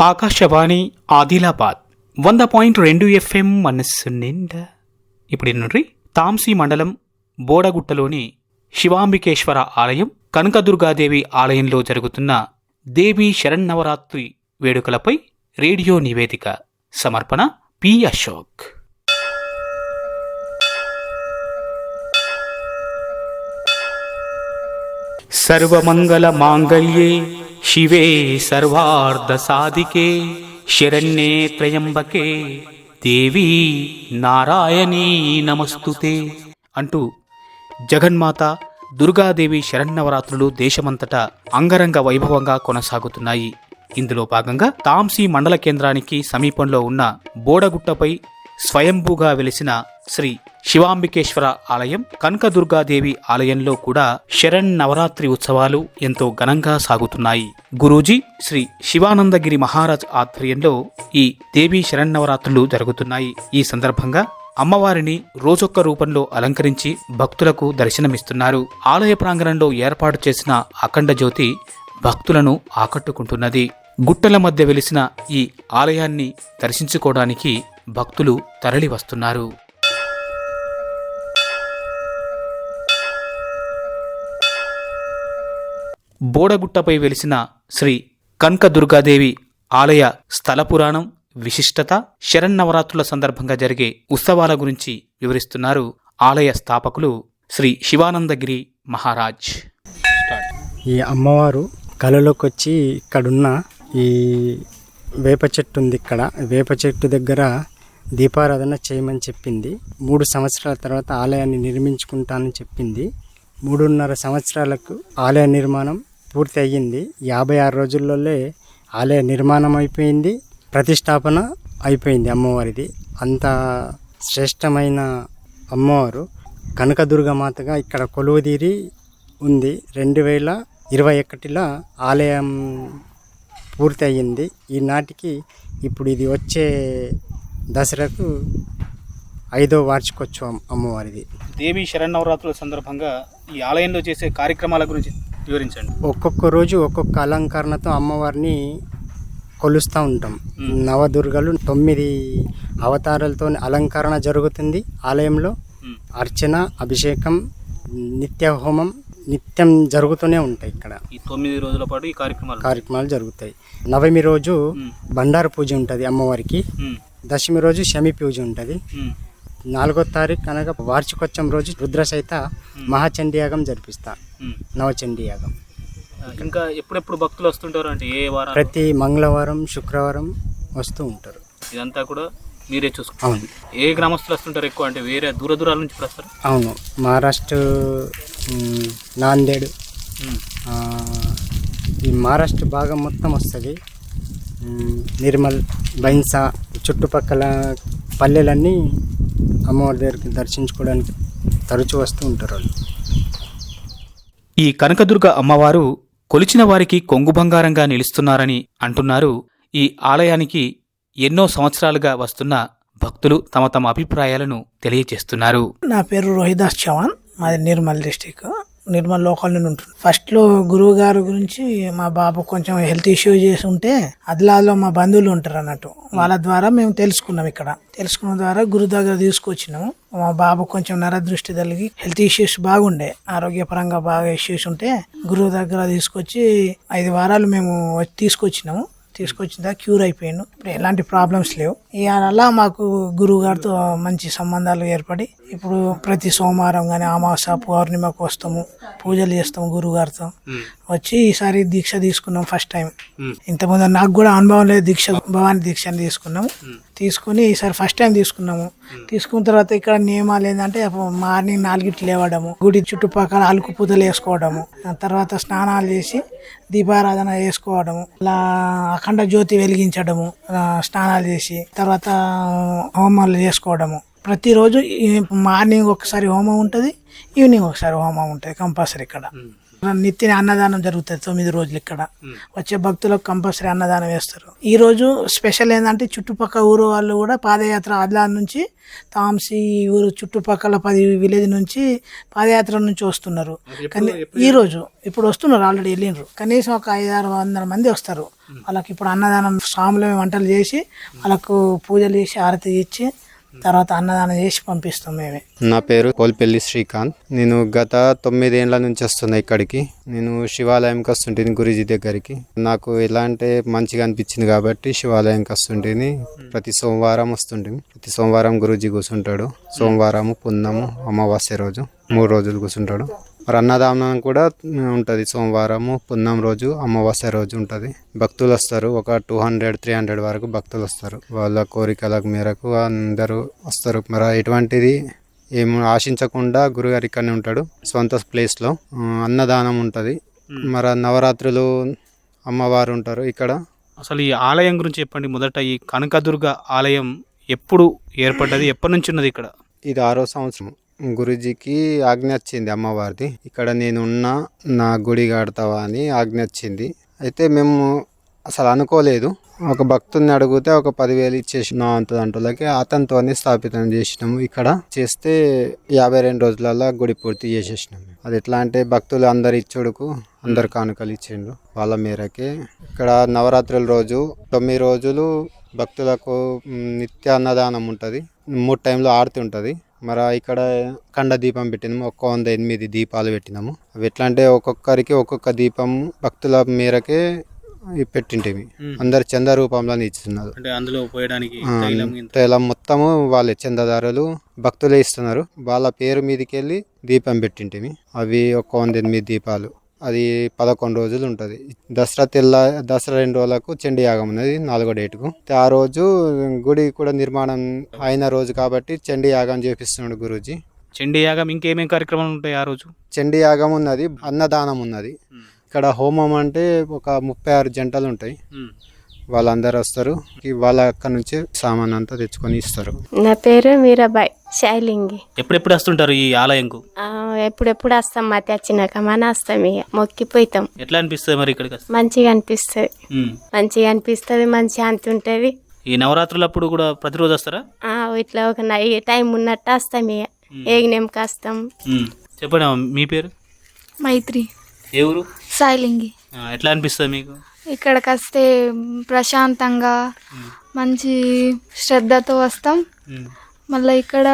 ఆకాశవాణి ఆదిలాబాద్ వంద పాయింట్ రెండు ఎఫ్ఎం మనస్సు నిండా. ఇప్పుడు నుండి తాంసీ మండలం బోడగుట్టలోని శివాంబికేశ్వర ఆలయం కనకదుర్గాదేవి ఆలయంలో జరుగుతున్న దేవీ శరన్నవరాత్రి వేడుకలపై రేడియో నివేదిక. సమర్పణ పి అశోక్. సర్వమంగళ మాంగళ్యే శివే సర్వార్ధ సాధికే శరణ్యే త్రయంబకే దేవీ నారాయణీ నమస్తుతే అంటూ జగన్మాత దుర్గాదేవి శరన్నవరాత్రులు దేశమంతటా అంగరంగ వైభవంగా కొనసాగుతున్నాయి. ఇందులో భాగంగా తాంసీ మండల కేంద్రానికి సమీపంలో ఉన్న బోడగుట్టపై స్వయంభూగా వెలిసిన శ్రీ శివాంబికేశ్వర ఆలయం కనకదుర్గాదేవి ఆలయంలో కూడా శరణ్ నవరాత్రి ఉత్సవాలు ఎంతో ఘనంగా సాగుతున్నాయి. గురూజీ శ్రీ శివానందగిరి మహారాజ్ ఆధ్వర్యంలో ఈ దేవీ శరన్నవరాత్రులు జరుగుతున్నాయి. ఈ సందర్భంగా అమ్మవారిని రోజొక్క రూపంలో అలంకరించి భక్తులకు దర్శనమిస్తున్నారు. ఆలయ ప్రాంగణంలో ఏర్పాటు చేసిన అఖండ జ్యోతి భక్తులను ఆకట్టుకుంటున్నది. గుట్టల మధ్య వెలిసిన ఈ ఆలయాన్ని దర్శించుకోవడానికి భక్తులు తరలి వస్తున్నారు బోడగుట్టపై వెలిసిన శ్రీ కనకదుర్గాదేవి ఆలయ స్థల పురాణం విశిష్టత శరన్నవరాత్రుల సందర్భంగా జరిగే ఉత్సవాల గురించి వివరిస్తున్నారు ఆలయ స్థాపకులు శ్రీ శివానందగిరి మహారాజ్. ఈ అమ్మవారు కళలోకి వచ్చి ఇక్కడున్న ఈ వేప చెట్టు ఉంది ఇక్కడ. వేప చెట్టు దగ్గర దీపారాధన చేయమని చెప్పింది. మూడు సంవత్సరాల తర్వాత ఆలయాన్ని నిర్మించుకుంటానని చెప్పింది. మూడున్నర సంవత్సరాలకు ఆలయ నిర్మాణం పూర్తి అయ్యింది యాభై ఆరు రోజుల్లోనే ఆలయ నిర్మాణం అయిపోయింది ప్రతిష్టాపన అయిపోయింది అమ్మవారిది. అంత శ్రేష్టమైన అమ్మవారు. కనకదుర్గ మాతగా ఇక్కడ కొలువుదీరి ఉంది. రెండు వేల ఇరవై ఒకటిలో ఆలయం పూర్తి అయ్యింది ఈనాటికి ఇప్పుడు ఇది వచ్చే దసరాకు ఐదో వార్షికోత్సవం అమ్మవారిది. దేవి శరన్నవరాత్రుల సందర్భంగా ఈ ఆలయంలో చేసే కార్యక్రమాల గురించి వివరించండి. ఒక్కొక్క రోజు ఒక్కొక్క అలంకరణతో అమ్మవారిని కొలుస్తూ ఉంటాం. నవదుర్గలు తొమ్మిది అవతారాలతో అలంకరణ జరుగుతుంది ఆలయంలో. అర్చన అభిషేకం నిత్య హోమం నిత్యం జరుగుతూనే ఉంటాయి ఇక్కడ. ఈ తొమ్మిది రోజుల పాటు ఈ కార్యక్రమాలు కార్యక్రమాలు జరుగుతాయి. నవమి రోజు మ్. బండారు పూజ ఉంటుంది అమ్మవారికి. దశమి రోజు శమి పూజ ఉంటుంది. నాలుగో తారీఖు అనగా వార్షికోత్సవం రోజు రుద్ర సహిత మహాచండీ యాగం జరిపిస్తా. మ్. నవచండీ యాగం. ఆ, ఇంకా ఎప్పుడెప్పుడు భక్తులు వస్తుంటారు అంటే ఏ వారం ప్రతి మంగళవారం శుక్రవారం వస్తూ ఉంటారు. ఇదంతా కూడా మీరే చూసుకుంటారు. అవును. ఏ గ్రామస్తులు వస్తుంటారు ఎక్కువ? అంటే వేరే దూర దూరాల నుంచి వస్తారు? అవును. మహారాష్ట్ర నాందేడ్ ఈ మహారాష్ట్ర భాగం మొత్తం వస్తుంది. నిర్మల్ బైన్సా చుట్టుపక్కల పల్లెలన్నీ అమ్మవారి దగ్గరికి దర్శించుకోవడానికి తరచూ వస్తూ ఉంటారు వాళ్ళు. ఈ కనకదుర్గ అమ్మవారు కొలిచిన వారికి కొంగు బంగారంగా నిలుస్తున్నారని అంటున్నారు. ఈ ఆలయానికి ఎన్నో సంవత్సరాలుగా వస్తున్న భక్తులు తమ తమ అభిప్రాయాలను తెలియజేస్తున్నారు. నా పేరు రోహిదాస్ చవాన్ మాది నిర్మల్ డిస్టిక్. నిర్మల్ లోకల్ నుండి ఉంటుంది. ఫస్ట్లో గురువు గారి గురించి మా బాబు కొంచెం హెల్త్ ఇష్యూ చేసి ఉంటే అదిలాలో మా బంధువులు ఉంటారు అన్నట్టు. వాళ్ళ ద్వారా మేము తెలుసుకున్నాం ఇక్కడ. తెలుసుకున్న ద్వారా గురువు దగ్గర తీసుకొచ్చినాము. మా బాబు కొంచెం నరదృష్టి తలిగి హెల్త్ ఇష్యూస్ బాగుండే. ఆరోగ్యపరంగా బాగా ఇష్యూస్ ఉంటే గురువు దగ్గర తీసుకొచ్చి ఐదు వారాలు మేము తీసుకొచ్చినాము. తీసుకొచ్చిన క్యూర్ అయిపోయాను ఇప్పుడు ఎలాంటి ప్రాబ్లమ్స్ లేవు. ఇక అలా మాకు గురువు గారితో మంచి సంబంధాలు ఏర్పడి ఇప్పుడు ప్రతి సోమవారం కానీ అమాస పౌర్ణిమకు వస్తాము పూజలు చేస్తాము గురువు గారితో వచ్చి ఈసారి దీక్ష తీసుకున్నాం ఫస్ట్ టైం. ఇంతకుముందు నాకు కూడా అనుభవం లేదు దీక్ష భవాని దీక్ష అని తీసుకున్నాము తీసుకుని ఈసారి ఫస్ట్ టైం తీసుకున్నాము. తీసుకున్న తర్వాత ఇక్కడ నియమాలు ఏంటంటే మార్నింగ్ నాలుగిట్లు లేవడము గుడి చుట్టుపక్కల అలుకు పూతలు వేసుకోవడము తర్వాత స్నానాలు చేసి దీపారాధన చేసుకోవడము అలా అఖండ జ్యోతి వెలిగించడము స్నానాలు చేసి తర్వాత హోమాలు చేసుకోవడము. ప్రతిరోజు మార్నింగ్ ఒకసారి హోమం ఉంటుంది ఈవినింగ్ ఒకసారి హోమం ఉంటుంది కంపల్సరీ ఇక్కడ. నిత్య అన్నదానం జరుగుతుంది తొమ్మిది రోజులు ఇక్కడ. వచ్చే భక్తులకు కంపల్సరీ అన్నదానం వేస్తారు. ఈ రోజు స్పెషల్ ఏంటంటే చుట్టుపక్కల ఊరు వాళ్ళు కూడా పాదయాత్ర ఆదిలాబాద్ నుంచి తాంసి ఈ ఊరు చుట్టుపక్కల పది విలేజ్ నుంచి పాదయాత్ర నుంచి వస్తున్నారు. కానీ ఈ రోజు ఇప్పుడు వస్తున్నారు ఆల్రెడీ వెళ్ళిండ్రు. కనీసం ఒక ఐదు ఆరు వందల మంది వస్తారు. వాళ్ళకి ఇప్పుడు అన్నదానం స్వాములు వంటలు చేసి వాళ్ళకు పూజలు చేసి ఆరతి ఇచ్చి తర్వాత అన్నదానం చేసి పంపిస్తాం మేమే. నా పేరు కోల్పల్లి శ్రీకాంత్. నేను గత తొమ్మిదేండ్ల నుంచి వస్తున్నా ఇక్కడికి. నేను శివాలయంకి వస్తుంటేని గురుజీ దగ్గరికి. నాకు ఎలా అంటే మంచిగా అనిపించింది కాబట్టి శివాలయంకి వస్తుంటేని. ప్రతి సోమవారం వస్తుంటుంది ప్రతి సోమవారం గురూజీ కూర్చుంటాడు. సోమవారం పున్నము అమావాస్య రోజు మూడు రోజులు కూర్చుంటాడు. మరి అన్నదానం కూడా ఉంటుంది. సోమవారము పున్నం రోజు అమావాస్య రోజు ఉంటుంది. భక్తులు వస్తారు. ఒక టూ హండ్రెడ్ త్రీ హండ్రెడ్ వరకు భక్తులు వస్తారు. వాళ్ళ కోరికల మేరకు అందరూ వస్తారు. మరి ఎటువంటిది ఏం ఆశించకుండా గురుగారు ఇక్కడనే ఉంటాడు సొంత ప్లేస్లో. అన్నదానం ఉంటుంది. మరి నవరాత్రులు అమ్మవారు ఉంటారు ఇక్కడ. అసలు ఈ ఆలయం గురించి చెప్పండి. మొదట ఈ కనకదుర్గ ఆలయం ఎప్పుడు ఏర్పడ్డది? ఎప్పటి నుంచి ఉన్నది ఇక్కడ? ఇది ఆరో సంవత్సరం. గురుజీకి ఆజ్ఞ వచ్చింది అమ్మవారిది. ఇక్కడ నేనున్నా నా గుడి కడతావా అని ఆజ్ఞ వచ్చింది అయితే మేము అసలు అనుకోలేదు. ఒక భక్తుని అడిగితే ఒక పదివేలు ఇచ్చేసినా అంత దాంట్లోకి అతనితోనే స్థాపితం చేసినాము. ఇక్కడ చేస్తే యాభై రెండు రోజులలో గుడి పూర్తి చేసేసినాము అది ఎట్లా అంటే భక్తులు అందరు ఇచ్చుడుకు అందరు కానుకలు ఇచ్చిండ్రు వాళ్ళ మేరకే. ఇక్కడ నవరాత్రుల రోజు తొమ్మిది రోజులు భక్తులకు నిత్య అన్నదానం ఉంటుంది. మూడు టైంలో ఆడుతుంటుంది మరి ఇక్కడ కండ దీపం పెట్టినాము ఒక్క వంద ఎనిమిది దీపాలు పెట్టినాము. అవి ఎట్లా అంటే ఒక్కొక్కరికి ఒక్కొక్క దీపం భక్తుల మేరకే పెట్టింటివి. అందరు చంద రూపంలో ఇస్తున్నారు అంటే అందులో పోయడానికి తైలం మొత్తము వాళ్ళే చందదారులు భక్తులే ఇస్తున్నారు. వాళ్ళ పేరు మీదకి వెళ్ళి దీపం పెట్టింటివి. అవి ఒక వంద ఎనిమిది దీపాలు. అది పదకొండు రోజులు ఉంటుంది. దసరా తెల్ల దసరా రెండు రోజులకు చండీ యాగం ఉన్నది నాలుగో డేటుకు. ఆ రోజు గుడి కూడా నిర్మాణం అయిన రోజు కాబట్టి చండీ యాగం చేపిస్తున్నాడు గురూజీ. చండీ యాగం ఇంకేమేం కార్యక్రమాలు ఉంటాయి ఆ రోజు? చండీ యాగం ఉన్నది అన్నదానం ఉన్నది. ఇక్కడ హోమం అంటే ఒక ముప్పై ఆరు జంటలు ఉంటాయి. వాళ్ళందరూ వస్తారు. వాళ్ళ అక్కడ నుంచి సామాన్ అంతా తెచ్చుకొని ఇస్తారు. నా పేరు మీరాబాయ్ శైలింగి. ఎప్పుడెప్పుడు వస్తుంటారు ఈ ఆలయంకు? ఆ, ఎప్పుడెప్పుడు వస్తాం మతి వచ్చినాక మన వస్తాం ఇక. మొక్కిపోతాం. ఎట్లా అనిపిస్తుంది మరి ఇక్కడికి వస్తే? మంచిగా అనిపిస్తుంది. ఉమ్. మంచిగా అనిపిస్తుంది మంచి శాంతి ఉంటుంది. ఈ నవరాత్రులప్పుడు కూడా ప్రతిరోజు వస్తారా? ఇట్లా ఒక నై టైం ఉన్నట్టు వస్తాం ఇక. ఏగినేంకి వస్తాం. ఉమ్. చెప్పండి అమ్మ, మీ పేరు? మైత్రి. ఏ ఊరు? సాయిలింగి. ఆ, ఎట్లా అనిపిస్తుంది మీకు? ఇక్కడికి వస్తే ప్రశాంతంగా మంచి శ్రద్ధతో వస్తాం. మళ్ళీ ఇక్కడ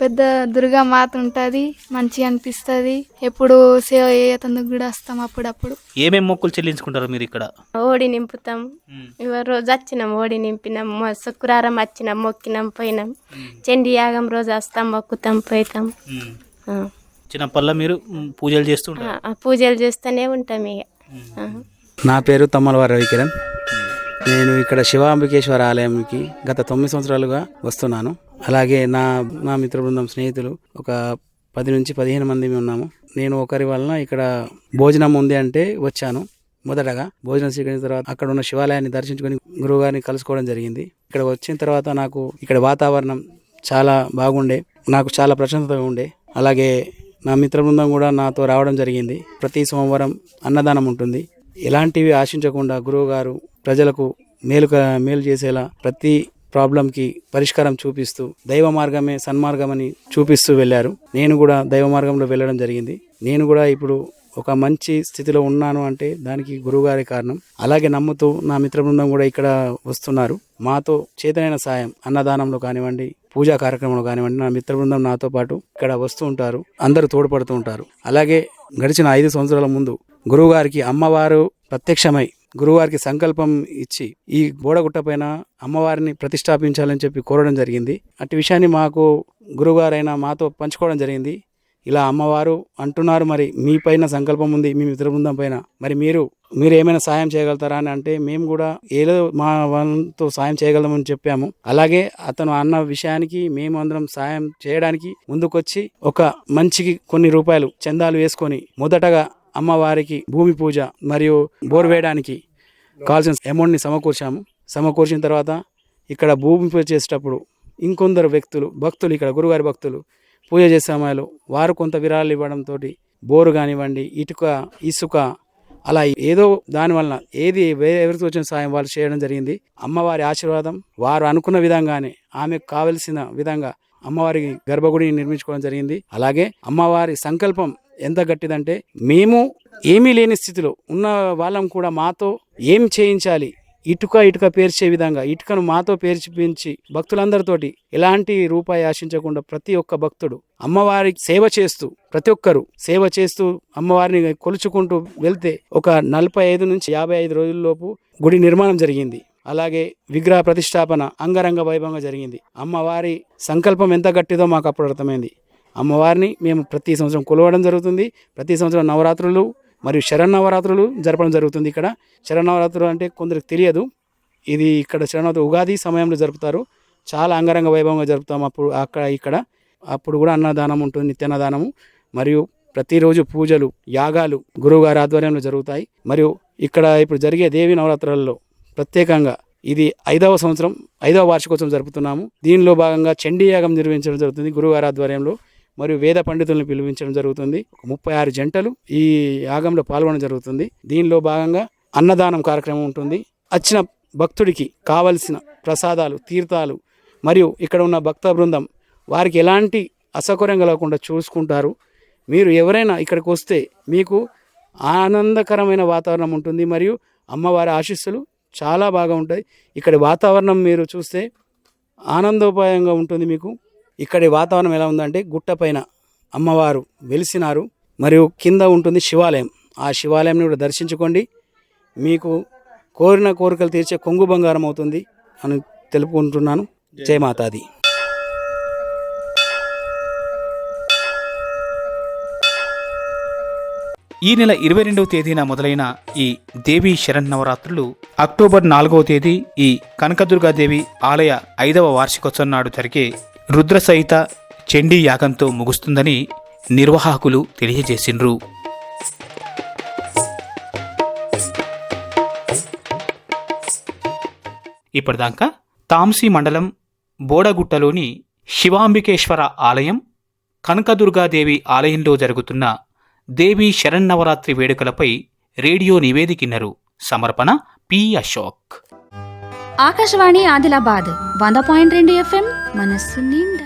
పెద్ద దుర్గా మాత ఉంటుంది మంచిగా అనిపిస్తుంది. ఎప్పుడు సేవ చేయేతందుకు కూడా వస్తాం అప్పుడప్పుడు. ఏమేం మొక్కులు చెల్లించుకుంటారు మీరు ఇక్కడ? ఓడి నింపుతాం. ఉమ్. ఇవ రోజు వచ్చినాం ఓడి నింపినాం. శుక్రవారం వచ్చినాం మొక్కినాం పోయినాం. చండి యాగం రోజు వస్తాం మొక్కుతాం పోతాం. చిన్నప్పల్లా మీరు పూజలు చేస్తుంటారు పూజలు చేస్తూనే ఉంటాం ఇక. నా పేరు తమ్మలవారి రవికిరణ్. నేను ఇక్కడ శివాంబికేశ్వర ఆలయంకి గత తొమ్మిది సంవత్సరాలుగా వస్తున్నాను. అలాగే నా నా మిత్ర బృందం స్నేహితులు ఒక పది నుంచి పదిహేను మంది ఉన్నాము. నేను ఒకరి వలన ఇక్కడ భోజనం ఉంది అంటే వచ్చాను. మొదటగా భోజనం స్వీకరించిన తర్వాత అక్కడ ఉన్న శివాలయాన్ని దర్శించుకొని గురువుగారిని కలుసుకోవడం జరిగింది. ఇక్కడ వచ్చిన తర్వాత నాకు ఇక్కడ వాతావరణం చాలా బాగుండే నాకు చాలా ప్రశాంతతగా ఉండే. అలాగే నా మిత్ర బృందం కూడా నాతో రావడం జరిగింది. ప్రతి సోమవారం అన్నదానం ఉంటుంది. ఎలాంటివి ఆశించకుండా గురువుగారు ప్రజలకు మేలు క- మేలు చేసేలా ప్రతి ప్రాబ్లంకి పరిష్కారం చూపిస్తూ దైవ మార్గమే సన్మార్గమని చూపిస్తూ వెళ్ళారు. నేను కూడా దైవ మార్గంలో వెళ్ళడం జరిగింది. నేను కూడా ఇప్పుడు ఒక మంచి స్థితిలో ఉన్నాను అంటే దానికి గురువుగారి కారణం. అలాగే నమ్ముతూ నా మిత్ర బృందం కూడా ఇక్కడ వస్తున్నారు. మాతో చేతనైన సాయం అన్నదానంలో కానివ్వండి పూజా కార్యక్రమంలో కానివ్వండి నా మిత్ర బృందం నాతో పాటు ఇక్కడ వస్తూ ఉంటారు. అందరూ తోడ్పడుతూ ఉంటారు. అలాగే గడిచిన ఐదు సంవత్సరాల ముందు గురువుగారికి అమ్మవారు ప్రత్యక్షమై గురువారికి సంకల్పం ఇచ్చి ఈ బోడగుట్ట పైన అమ్మవారిని ప్రతిష్టాపించాలని చెప్పి కోరడం జరిగింది. అట్టి విషయాన్ని మాకు గురువుగారైన మాతో పంచుకోవడం జరిగింది. ఇలా అమ్మవారు అంటున్నారు మరి మీ పైన సంకల్పం ఉంది మీ మిత్ర బృందం పైన. మరి మీరు మీరు ఏమైనా సాయం చేయగలుగుతారా అని అంటే మేము కూడా ఏదో మా వాళ్ళతో సాయం చేయగలమని చెప్పాము. అలాగే అతను అన్న విషయానికి మేము అందరం సాయం చేయడానికి ముందుకొచ్చి ఒక మంచికి కొన్ని రూపాయలు చందాలు వేసుకొని మొదటగా అమ్మవారికి భూమి పూజ మరియు బోర్ వేయడానికి కావాల్సిన అమౌంట్ని సమకూర్చాము. సమకూర్చిన తర్వాత ఇక్కడ భూమి పూజ చేసేటప్పుడు ఇంకొందరు వ్యక్తులు భక్తులు ఇక్కడ గురుగారి భక్తులు పూజ చేసే సమయంలో వారు కొంత విరాళాలు ఇవ్వడంతో బోరు కానివ్వండి ఇటుక ఇసుక అలా ఏదో దానివల్ల ఏది వేరే ఎవరికి వచ్చిన సాయం వాళ్ళు చేయడం జరిగింది. అమ్మవారి ఆశీర్వాదం వారు అనుకున్న విధంగానే ఆమెకు కావలసిన విధంగా అమ్మవారి గర్భగుడిని నిర్మించుకోవడం జరిగింది. అలాగే అమ్మవారి సంకల్పం ఎంత గట్టిదంటే మేము ఏమీ లేని స్థితిలో ఉన్న వాళ్ళం కూడా మాతో ఏం చేయించాలి? ఇటుక ఇటుక పేర్చే విధంగా ఇటుకను మాతో పేర్చిపించి భక్తులందరితోటి ఎలాంటి రూపాయి ఆశించకుండా ప్రతి ఒక్క భక్తుడు అమ్మవారి సేవ చేస్తూ ప్రతి ఒక్కరు సేవ చేస్తూ అమ్మవారిని కొలుచుకుంటూ వెళ్తే ఒక నలభై ఐదు నుంచి యాభై ఐదు రోజుల్లోపు గుడి నిర్మాణం జరిగింది. అలాగే విగ్రహ ప్రతిష్టాపన అంగరంగ వైభవంగా జరిగింది. అమ్మవారి సంకల్పం ఎంత గట్టిదో మాకు అప్పుడు అర్థమైంది. అమ్మవారిని మేము ప్రతి సంవత్సరం కొలవడం జరుగుతుంది. ప్రతి సంవత్సరం నవరాత్రులు మరియు శరన్నవరాత్రులు జరపడం జరుగుతుంది ఇక్కడ. శరన్నవరాత్రులు అంటే కొందరికి తెలియదు. ఇది ఇక్కడ శరణవరాత్రి ఉగాది సమయంలో జరుపుతారు. చాలా అంగరంగ వైభవంగా జరుపుతాం అప్పుడు అక్కడ ఇక్కడ. అప్పుడు కూడా అన్నదానం ఉంటుంది నిత్యాన్నదానము మరియు ప్రతిరోజు పూజలు యాగాలు గురువుగారి ఆధ్వర్యంలో జరుగుతాయి. మరియు ఇక్కడ ఇప్పుడు జరిగే దేవి నవరాత్రులలో ప్రత్యేకంగా ఇది ఐదవ సంవత్సరం ఐదవ వార్షికోత్సవం జరుపుతున్నాము. దీనిలో భాగంగా చండీ యాగం నిర్వహించడం జరుగుతుంది గురువుగారి ఆధ్వర్యంలో. మరియు వేద పండితులను పిలిపించడం జరుగుతుంది. ఒక ముప్పై ఆరు జంటలు ఈ యాగంలో పాల్గొనడం జరుగుతుంది. దీనిలో భాగంగా అన్నదానం కార్యక్రమం ఉంటుంది. వచ్చిన భక్తుడికి కావలసిన ప్రసాదాలు తీర్థాలు మరియు ఇక్కడ ఉన్న భక్త బృందం వారికి ఎలాంటి అసౌకర్యం కలగకుండా చూసుకుంటారు. మీరు ఎవరైనా ఇక్కడికి వస్తే మీకు ఆనందకరమైన వాతావరణం ఉంటుంది మరియు అమ్మవారి ఆశీస్సులు చాలా బాగా ఉంటాయి. ఇక్కడ వాతావరణం మీరు చూస్తే ఆనందోపాయంగా ఉంటుంది మీకు. ఇక్కడి వాతావరణం ఎలా ఉందంటే గుట్టపైన అమ్మవారు వెలిసినారు. మరియు కింద ఉంటుంది శివాలయం. ఆ శివాలయంని కూడా దర్శించుకోండి. మీకు కోరిన కోరికలు తీర్చే కొంగు బంగారం అవుతుంది అని తెలుపుకుంటున్నాను. జయమాతాది ఈ నెల ఇరవై రెండవ తేదీన మొదలైన ఈ దేవి శరన్నవరాత్రులు అక్టోబర్ నాలుగవ తేదీ ఈ కనకదుర్గాదేవి ఆలయ ఐదవ వార్షికోత్సవం నాడు జరిగే రుద్ర సహిత చండీ యాగంతో ముగుస్తుందని నిర్వాహకులు తెలియజేసిండ్రు. ఇప్పటిదాకా తాంసీ మండలం బోడగుట్టలోని శివాంబికేశ్వర ఆలయం కనకదుర్గాదేవి ఆలయంలో జరుగుతున్న దేవి శరన్నవరాత్రి వేడుకలపై రేడియో నివేదికిన్నరు సమర్పణ పి అశోక్. ఆకాశవాణి ఆదిలాబాద్ వంద పాయింట్ రెండు ఎఫ్ఎం మనస్సు నిండా